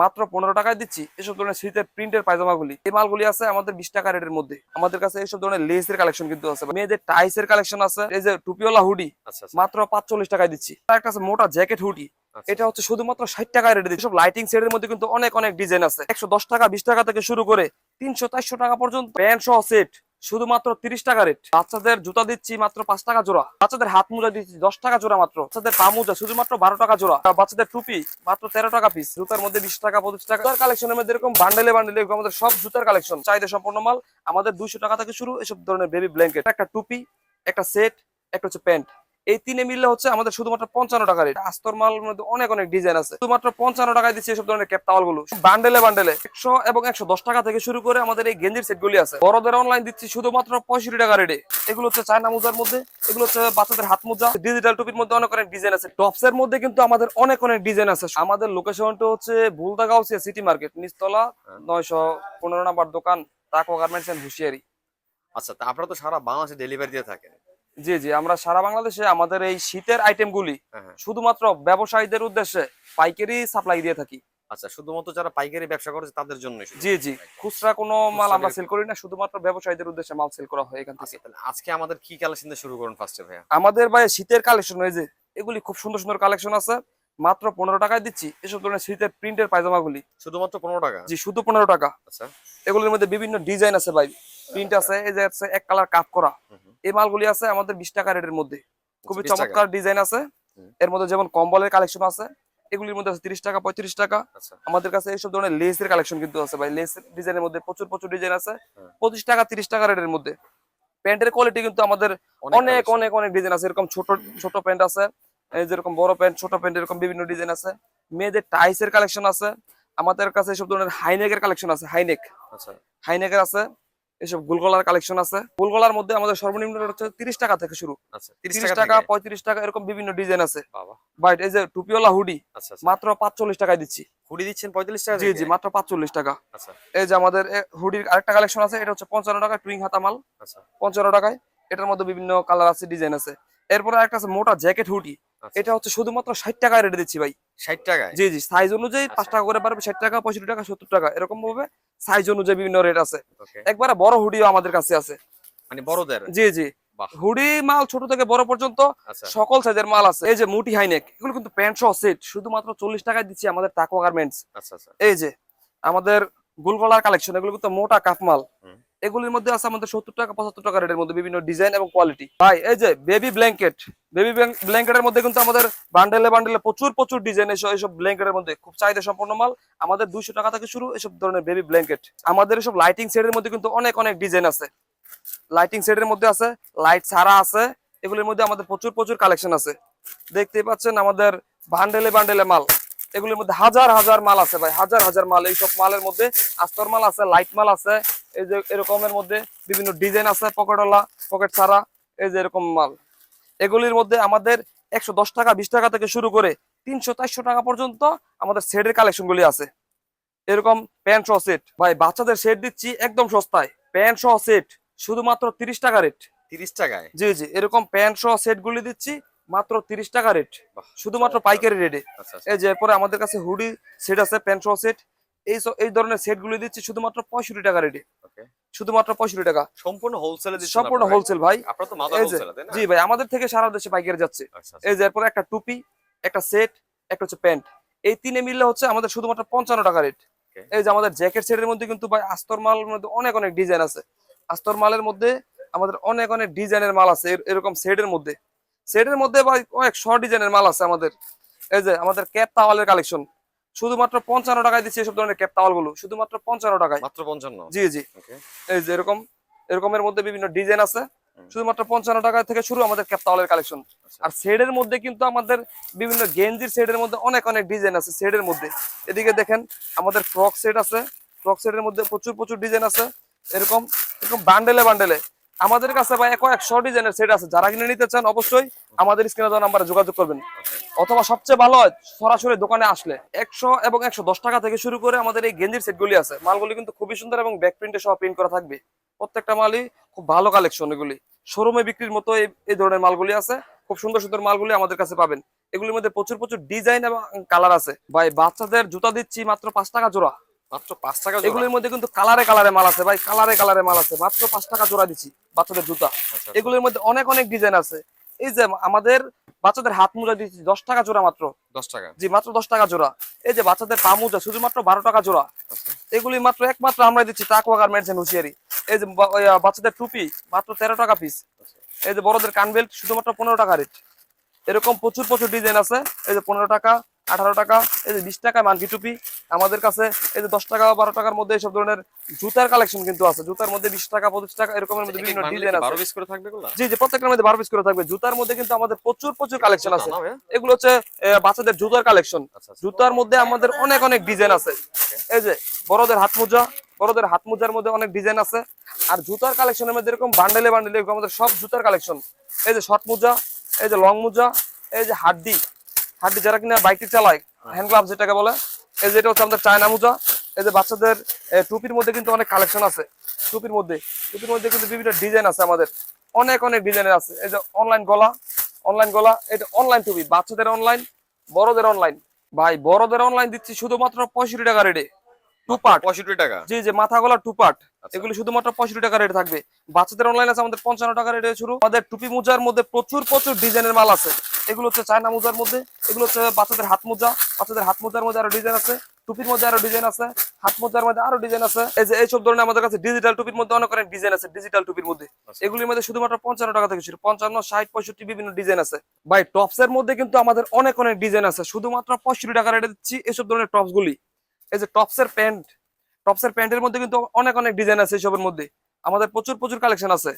মাত্র পনেরো টাকায় দিচ্ছি এসব ধরনের শীতের প্রিন্টের পায়জামাগুলি। এই মালগুলি আছে আমাদের বিশ টাকা রেটের মধ্যে। আমাদের কাছে এইসব ধরনের লেসের কালেকশন কিন্তু আছে। মেয়েদের টাইস এর কালেকশন আছে। এই যে টুপিওয়ালা হুডি আচ্ছা আচ্ছা। মাত্র পাঁচচল্লিশ টাকায় দিচ্ছি। আর একটা আছে মোটা জ্যাকেট হুডি আচ্ছা। এটা হচ্ছে শুধুমাত্র ষাট টাকায় রেটে দিচ্ছি। সব লাইটিং সেটের মধ্যে কিন্তু অনেক অনেক ডিজাইন আছে। একশো দশ টাকা বিশ টাকা থেকে শুরু করে তিনশো চারশো টাকা পর্যন্ত প্যান্ট সহ সেট শুধুমাত্র তিরিশ টাকা রেট বাচ্চাদের জুতা দিচ্ছি মাত্র পাঁচ টাকা জোড়া। বাচ্চাদের হাত মোজা দিচ্ছি দশ টাকা জোড়া মাত্র। বাচ্চাদের পা মোজা শুধুমাত্র বারো টাকা জোড়া। বাচ্চাদের টুপি মাত্র তেরো টাকা পিস জুতার মধ্যে বিশ টাকা, পঁচিশ টাকা। কালেকশন কালেকশনের মধ্যে এরকম বান্ডেলে বান্ডেলে আমাদের সব জুতার কালেকশন চাহিদা সম্পূর্ণ মাল আমাদের দুইশো টাকা থেকে শুরু এসব ধরনের বেবি ব্ল্যাঙ্কেট একটা টুপি, একটা সেট একটা হচ্ছে প্যান্ট এই তিনে মিললে হচ্ছে আমাদের শুধুমাত্র পঞ্চান্ন টাকা রেট আস্তর মাল মধ্যে অনেক অনেক ডিজাইন আছে। শুধুমাত্র পঞ্চান্ন টাকায় দিচ্ছি এসব ধরনের ক্যাপগুলো বান্ডেলে বান্ডেলে একশো এবং একশো দশ টাকা থেকে শুরু করে আমাদের এই গেঞ্জির সেট গুলি আছে। বড়দের অনলাইন দিচ্ছি শুধুমাত্র পঁয়ষট্টি টাকা রেটে এগুলো হচ্ছে চায়না মোজার মধ্যে, এগুলো হচ্ছে বাচ্চাদের হাত মোজা। ডিজিটাল টুপির মধ্যে অনেক অনেক ডিজাইন আছে। টপস এর মধ্যে কিন্তু আমাদের অনেক অনেক ডিজাইন আছে। আমাদের লোকেশনটা হচ্ছে ভুলদাগাউসিয়া সিটি মার্কেট নিচতলা, নয়শো পনেরো নাম্বার দোকান তাকো গার্মেন্টস এন্ড হুশিয়ারি। আচ্ছা তা আপনারা তো সারা বাংলাদেশে ডেলিভারি দিয়ে থাকেন। জি জি আমরা সারা বাংলাদেশে আমাদের এই শীতের আইটেমগুলি হ্যাঁ হ্যাঁ। শুধুমাত্র ব্যবসায়ীদের উদ্দেশ্যে পাইকারি সাপ্লাই দিয়ে থাকি। আচ্ছা শুধুমাত্র যারা পাইকারি ব্যবসা করছে তাদের জন্য জি জি খুচরা কোনো মাল আমরা সেল করি না শুধুমাত্র ব্যবসায়ীদের উদ্দেশ্যে মাল সেল করা হয় এখান থেকে। আচ্ছা আজকে আমাদের কি কালেকশন দিয়ে শুরু করুন ফার্স্টে ভাইয়া? আমাদের ভাই শীতের কালেকশন হয়েছে এগুলি খুব সুন্দর সুন্দর কালেকশন আছে। মাত্র পনেরো টাকায় দিচ্ছি এসব ধরনের শীতের প্রিন্টের পায়জামাগুলি। শুধুমাত্র পনেরো টাকা? জি শুধু পনেরো টাকা। আচ্ছা। এগুলির মধ্যে বিভিন্ন ডিজাইন আছে ভাই। প্রিন্ট আছে এই যে আছে এক কালার কাপ করা। এই মালগুলি আছে আমাদের বিশ টাকা রেটের মধ্যে। খুবই চমৎকার ডিজাইন আছে। এর মধ্যে যেমন কম্বলের কালেকশন আছে এগুলির মধ্যে আছে তিরিশ টাকা পঁয়ত্রিশ টাকা। আচ্ছা। আমাদের কাছে এইসব ধরনের লেসের কালেকশন কিন্তু আছে ভাই। লেস ডিজাইনের মধ্যে প্রচুর প্রচুর ডিজাইন আছে। পঁচিশ টাকা তিরিশ টাকা রেটের মধ্যে। প্যান্টের কোয়ালিটি কিন্তু আমাদের অনেক অনেক অনেক ডিজাইন আছে। এরকম ছোট ছোট প্যান্ট আছে এই যেরকম বড় প্যান্ট ছোট প্যান্ট এরকম বিভিন্ন ডিজাইন আছে। মেয়েদের টাইসের কালেকশন আছে। আমাদের কাছে এসব ধরনের হাইনেকের কালেকশন আছে হাইনেক আচ্ছা। হাইনেকের আছে। এসব গোলগলার কালেকশন আছে। গোলগলার মধ্যে আমাদের সর্বনিম্ন হচ্ছে তিরিশ টাকা থেকে শুরু। আচ্ছা তিরিশ টাকা টাকা পঁয়ত্রিশ টাকা এরকম বিভিন্ন ডিজাইন আছে। বাট এই যে টুপিওয়ালা হুডি আচ্ছা আচ্ছা। মাত্র পাঁচচল্লিশ টাকায় দিচ্ছি। কুড়ি দিচ্ছেন পঁয়তাল্লিশ টাকা জি জি মাত্র পাঁচচল্লিশ টাকা। এই যে আমাদের এ হুডির আরেকটা কালেকশন আছে এটা হচ্ছে পঞ্চান্ন টাকা টুইং হাতা মাল পঞ্চান্ন টাকায়। এটার মধ্যে বিভিন্ন কালার আছে ডিজাইন আছে। এরপরে একটা আছে মোটা জ্যাকেট হুডি। এটা হচ্ছে শুধুমাত্র ষাট টাকায় রেটে দিচ্ছি ভাই। ষাট টাকায়? জি জি সাইজ অনুযায়ী পাঁচ আচ্ছা। টাকা করে পারবে ষাট টাকা পঁয়ষট্টি টাকা সত্তর টাকা এরকম ভাবে সাইজ অনুযায়ী বিভিন্ন রেট আছে। একবারে বড় হুডিও আমাদের কাছে আছে। মানে বড়দের? জি জি। হুডি মাল ছোট থেকে বড় পর্যন্ত আচ্ছা। সকল সাইজের মাল আছে। এই যে মুটি হাইনেক এগুলো কিন্তু প্যান্ট সহ সেট শুধুমাত্র চল্লিশ টাকায় দিচ্ছি আমাদের টাকো গার্মেন্টস আচ্ছা আচ্ছা। এই যে আমাদের গোলগলার কালেকশন এগুলো কিন্তু মোটা কাফ মাল। এগুলির মধ্যে আছে আমাদের সত্তর টাকা, পঁচাত্তর টাকা রেটের মধ্যে বিভিন্ন ডিজাইন এবং কোয়ালিটি ভাই, এই যে বেবি ব্ল্যাঙ্কেট বেবি ব্ল্যাঙ্কেটের মধ্যে কিন্তু আমাদের বান্ডেলে বান্ডেলে প্রচুর প্রচুর ডিজাইন এসব এইসব ব্ল্যাঙ্কেটের মধ্যে। খুব চাহিদা সম্পন্ন মাল। আমাদের দুইশো টাকা থেকে শুরু এসব ধরনের বেবি ব্ল্যাঙ্কেট আমাদের এসব লাইটিং সেটের মধ্যে কিন্তু অনেক অনেক ডিজাইন আছে। লাইটিং সেটের মধ্যে আছে লাইট ছাড়া আছে, এগুলির মধ্যে আমাদের প্রচুর প্রচুর কালেকশন আছে। দেখতেই পাচ্ছেন আমাদের বান্ডেলে বান্ডেলে মাল। এগুলির মধ্যে হাজার হাজার মাল আছে ভাই, হাজার হাজার মাল। এইসব মালের মধ্যে আস্তর মাল আছে লাইট মাল আছে এই যে এরকমের মধ্যে বিভিন্ন ডিজাইন আছে পকেটওয়ালা পকেট ছাড়া এই যে এরকম মাল। এগুলির মধ্যে আমাদের একশো দশ টাকা বিশ টাকা থেকে শুরু করে তিনশো চারশো টাকা পর্যন্ত আমাদের সেটের কালেকশন গুলি আছে। এরকম প্যান্ট সহ সেট। ভাই বাচ্চাদের সেট দিচ্ছি একদম সস্তায়। প্যান্ট সহ সেট শুধুমাত্র তিরিশ টাকা রেট। তিরিশ টাকায়? জি জি এরকম প্যান্ট সহ সেট গুলি দিচ্ছি মাত্র তিরিশ টাকা রেট। শুধুমাত্র পাইকারি রেটে। আচ্ছা আচ্ছা। এই যে এরপরে আমাদের কাছে হুডি সেট আছে প্যান্ট সহ সেট। এই এই ধরনের সেট গুলি দিচ্ছি শুধুমাত্র পঁয়ষট্টি টাকা রেটে শুধুমাত্র পঁয়ষট্টি টাকা। সম্পূর্ণ হোলসেলে সম্পূর্ণ হোলসেল ভাই। জি ভাই আমাদের থেকে সারা দেশে পাইকারি যাচ্ছে। আচ্ছা আচ্ছা। এই যে এরপরে একটা টুপি একটা সেট একটা হচ্ছে প্যান্ট। এই তিনে মিললে হচ্ছে আমাদের শুধুমাত্র পঞ্চান্ন টাকা রেট এই যে আমাদের জ্যাকেট সেটের মধ্যে কিন্তু ভাই আস্তর মালের মধ্যে অনেক অনেক ডিজাইন আছে। আস্তর মালের মধ্যে আমাদের অনেক অনেক ডিজাইনের মাল আছে এর- এরকম সেটের মধ্যে। সেটের মধ্যে ভাই অনেক শর্ট ডিজাইনের মাল আছে আমাদের। এই যে আমাদের ক্যাপ তাওয়ালের কালেকশন শুধুমাত্র পঞ্চান্ন টাকায় দিচ্ছি এসব ধরনের ক্যাপ তাওয়ালগুলো শুধুমাত্র পঞ্চান্ন টাকায়। মাত্র পঞ্চান্ন? জি জি। এই যে এরকম এরকমের মধ্যে বিভিন্ন ডিজাইন আছে। শুধুমাত্র পঞ্চান্ন টাকা থেকে শুরু আমাদের ক্যাপ তাওয়ালের কালেকশন আচ্ছা। আর শেডের মধ্যে কিন্তু আমাদের বিভিন্ন গেঞ্জির শেডের মধ্যে অনেক অনেক ডিজাইন আছে শেডের মধ্যে। এদিকে দেখেন আমাদের ফ্রক সেট আছে। ফ্রক সেটের মধ্যে প্রচুর প্রচুর ডিজাইন আছে। এরকম এরকম বান্ডেলে বান্ডেলে আমাদের কাছে ভাই কয়েকশো ডিজাইনের সেট আছে। যারা কিনে নিতে চান অবশ্যই আমাদের স্ক্রিনে দেওয়া নাম্বারে যোগাযোগ করবেন। অথবা সবচেয়ে ভালো হয়, সরাসরি দোকানে আসলে একশো এবং একশো দশ টাকা থেকে শুরু করে আমাদের এই গেঞ্জির সেটগুলি আছে। মালগুলি কিন্তু খুবই সুন্দর এবং ব্যাক প্রিন্টে সহ প্রিন্ট করা থাকবে। প্রত্যেকটা মালই খুব ভালো কালেকশন এগুলি। শোরুমে বিক্রির মতো এই এই ধরনের মালগুলি আছে। খুব সুন্দর সুন্দর মালগুলি আমাদের কাছে পাবেন। এগুলির মধ্যে প্রচুর প্রচুর ডিজাইন এবং কালার আছে। ভাই, বাচ্চাদের জুতা দিচ্ছি মাত্র পাঁচ টাকা জোড়া। মাত্র পাঁচ টাকা জোড়া। এগুলির মধ্যে কিন্তু কালারে কালারে মাল আছে ভাই কালারে কালারে মাল আছে। মাত্র পাঁচ টাকা জোড়া দিচ্ছি বাচ্চাদের জুতা। আচ্ছা, আচ্ছা। মধ্যে অনেক অনেক ডিজাইন আছে। এই যে আমাদের বাচ্চাদের হাত মোজা দিচ্ছি দশ টাকা জোড়া মাত্র। দশ টাকা। জি মাত্র দশ টাকা জোড়া। এই যে বাচ্চাদের পা মোজা শুধুমাত্র বারো টাকা জোড়া। আচ্ছা। এগুলি মাত্র একমাত্র আমরা দিচ্ছি টাকুয়া গার্মেন্টস হুশিয়ারি এই যে বাচ্চাদের টুপি মাত্র তেরো টাকা পিস আচ্ছা। এই যে বড়দের কান বেল্ট শুধুমাত্র পনেরো টাকা রেট এরকম প্রচুর প্রচুর ডিজাইন আছে। এই যে পনেরো টাকা আঠারো টাকা এই যে বিশ টাকা মানকি টুপি। আমাদের কাছে এই যে দশ টাকা বারো টাকার মধ্যে এইসব ধরনের জুতার কালেকশন কিন্তু আছে। জুতার মধ্যে বিশ টাকা পঁচিশ টাকা এরকমের মধ্যে বিভিন্ন ডিজাইন আছে। করে থাকবে জি জি প্রত্যেকটার মধ্যে বারো পিস করে থাকবে। জুতার মধ্যে কিন্তু আমাদের প্রচুর প্রচুর কালেকশন আছে। এগুলো হচ্ছে বাচ্চাদের জুতার কালেকশন আচ্ছা, আচ্ছা। জুতার মধ্যে আমাদের অনেক অনেক ডিজাইন আছে। এই যে বড়দের হাত মোজা বড়দের হাত মোজার মধ্যে অনেক ডিজাইন আছে। আর জুতার কালেকশনের মধ্যে এরকম বান্ডেলে বান্ডেলে আমাদের সব জুতার কালেকশন এই যে শর্ট মোজা এই যে লং মোজা এই যে হাড্ডি। হাড্ডি যারা কিনা বাইকটি চালায় হ্যান্ড গ্লাভ যেটাকে বলে এই যে এটা হচ্ছে আমাদের চায়না মোজা। এই যে বাচ্চাদের টুপির মধ্যে কিন্তু অনেক কালেকশন আছে। টুপির মধ্যে টুপির মধ্যে কিন্তু বিভিন্ন ডিজাইন আছে আমাদের। অনেক অনেক ডিজাইনের আছে। এই যে অনলাইন গলা অনলাইন গলা, এটা অনলাইন টুপি। বাচ্চাদের অনলাইন বড়দের অনলাইন ভাই, বড়দের অনলাইন দিচ্ছি শুধুমাত্র পঁয়ষট্টি টাকা রেটে টু পার্ট পঁয়ষট্টি টাকা। জি জি মাথা গলা টু পার্ট আচ্ছা। শুধুমাত্র পঁয়ষট্টি টাকা রেট থাকবে। বাচ্চাদের অনলাইন আছে আমাদের পঞ্চান্ন টাকা রেটে শুরু। আমাদের টুপি মোজার মধ্যে প্রচুর প্রচুর ডিজাইনের মাল আছে। এগুলো হচ্ছে চায়না মোজার মধ্যে এগুলো হচ্ছে বাচ্চাদের হাত মোজা। বাচ্চাদের হাত মোজার মধ্যে আরও ডিজাইন আছে। টুপির মধ্যে আরও ডিজাইন আছে। হাত মোজার মধ্যে আরও ডিজাইন আছে। এই যে এইসব ধরনের আমাদের কাছে ডিজিটাল টুপির মধ্যে অনেক অনেক ডিজাইন আছে ডিজিটাল টুপির মধ্যে। আচ্ছা। এগুলির মধ্যে শুধুমাত্র পঞ্চান্ন টাকা থেকে শুরু। পঞ্চান্ন ষাট পঁয়ষট্টি বিভিন্ন ডিজাইন আছে। ভাই টপস এর মধ্যে কিন্তু আমাদের অনেক অনেক ডিজাইন আছে। শুধুমাত্র পঁয়ষট্টি টাকা রেটে দিচ্ছি এসব ধরনের টপস গুলি। এই যে টপসের প্যান্ট, টপসের প্যান্টের মধ্যে কিন্তু অনেক অনেক ডিজাইন আছে এসবের মধ্যে। আমাদের প্রচুর প্রচুর কালেকশন আছে।